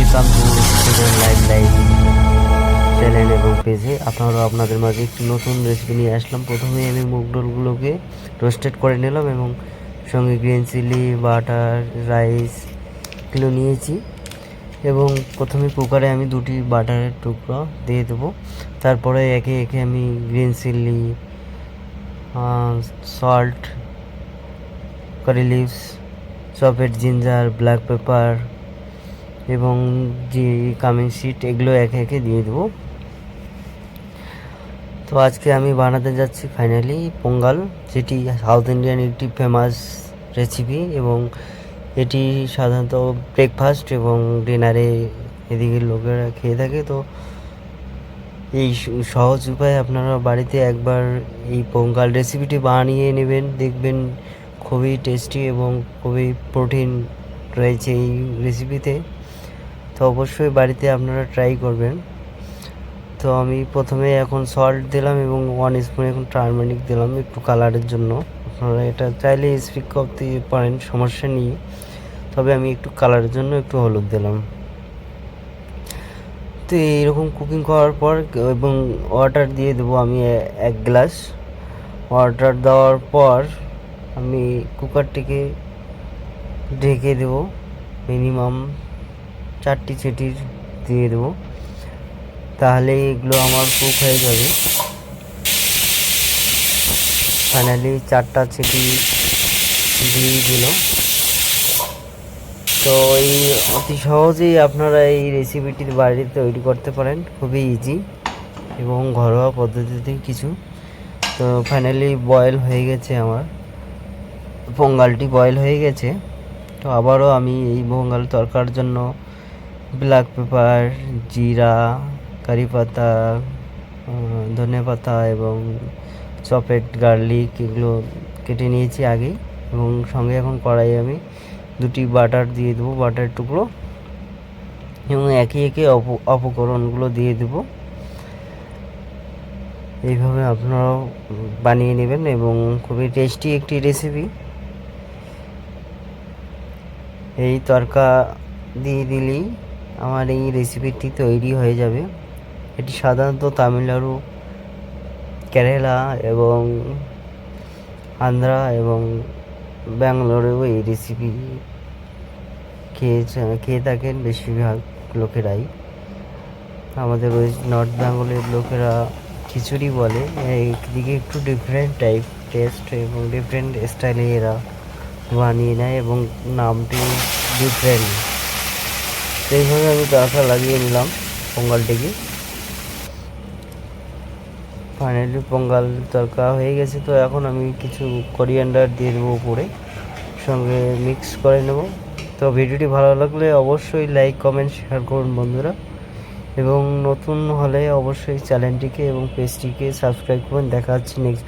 Welcome to student life life channel এবং পেজে আপনারা আপনাদের মাঝে একটি নতুন রেসিপি নিয়ে আসলাম। প্রথমে আমি মুগ ডালগুলোকে রোস্টেড করে নিলাম এবং সঙ্গে গ্রিন চিলি বাটার রাইস এগুলো নিয়েছি এবং প্রথমে কুকারে আমি দুটি বাটারের টুকরো দিয়ে দেবো। তারপরে একে একে আমি green chilli salt curry leaves chopped ginger black pepper এবং যে কামিং শিট এগুলো একে একে দিয়ে দেবো। তো আজকে আমি বানাতে যাচ্ছি ফাইনালি পোঙ্গাল, যেটি সাউথ ইন্ডিয়ান একটি ফেমাস রেসিপি এবং এটি সাধারণত ব্রেকফাস্ট এবং ডিনারে এদিকে লোকেরা খেয়ে থাকে। তো এই সহজ উপায়ে আপনারা বাড়িতে একবার এই পোঙ্গাল রেসিপিটি বানিয়ে নেবেন, দেখবেন খুবই টেস্টি এবং খুবই প্রোটিন রয়েছে এই রেসিপিতে তো অবশ্যই বাড়িতে আপনারা ট্রাই করবেন। তো আমি প্রথমে এখন সল্ট দিলাম এবং ওয়ান স্পুন এখন টার্মারিক দিলাম একটু কালারের জন্য। আপনারা এটা চাইলে স্পিক করতে পারেন, সমস্যা নেই। তবে আমি একটু কালারের জন্য একটু হলুদ দিলাম। তো এইরকম কুকিং করার পর এবং ওয়াটার দিয়ে দেবো আমি এক গ্লাস ওয়াটার দেওয়ার পর আমি কুকারটিকে ঢেকে দেবো মিনিমাম চারটি চেটির দিয়ে দেবো। তাহলে এগুলো আমার কুক হয়ে যাবে। ফাইনালি চারটা চেটি দিয়ে দিল তো এই অতি সহজেই আপনারা এই রেসিপিটি বাড়িতে তৈরি করতে পারেন। খুবই ইজি এবং ঘরোয়া পদ্ধতিতে কিছু। তো ফাইনালি বয়েল হয়ে গেছে আমার। পোঙ্গালটি বয়েল হয়ে গেছে। তো আবারও আমি এই পোঙ্গাল তরকার জন্য ব্ল্যাক পেপার, জিরা, কারি পাতা ধনে পাতা এবং চপেট, গার্লিক এগুলো কেটে নিয়েছি আগেই এবং সঙ্গে এখন কড়াই আমি দুটি বাটার দিয়ে দেবো, বাটার টুকরো এবং একে একে অপ, অপকরণগুলো দিয়ে দেবো। এইভাবে আপনারাও বানিয়ে নেবেন এবং খুবই টেস্টি একটি রেসিপি এই তরকা দিয়ে দিলেই আমার এই রেসিপিটি তৈরি হয়ে যাবে। এটি সাধারণত তামিলনাড়ু, কেরালা এবং আন্ধ্রা এবং ব্যাঙ্গালোরেও এই রেসিপি খেয়ে খেয়ে থাকেন বেশিরভাগ লোকেরাই। আমাদের ওয়েস্ট, নর্থ বেঙ্গলের লোকেরা খিচুড়ি বলে। এইদিকে একটু ডিফারেন্ট টাইপ টেস্ট এবং ডিফারেন্ট স্টাইলে এরা বানিয়ে নেয় এবং নামটি ডিফারেন্ট তো এইভাবে আমি তরকা লাগিয়ে নিলাম পোঙ্গালটিকে। ফাইনালি পোঙ্গাল তরকা হয়ে গেছে, তো এখন আমি কিছু কোরিয়ান্ডার দিয়ে দেবো উপরে, সঙ্গে মিক্স করে নেব। তো ভিডিওটি ভালো লাগলে অবশ্যই লাইক কমেন্ট শেয়ার করুন বন্ধুরা। এবং নতুন হলে অবশ্যই চ্যানেলটিকে এবং পেজটিকে সাবস্ক্রাইব করুন। দেখা হচ্ছে নেক্সট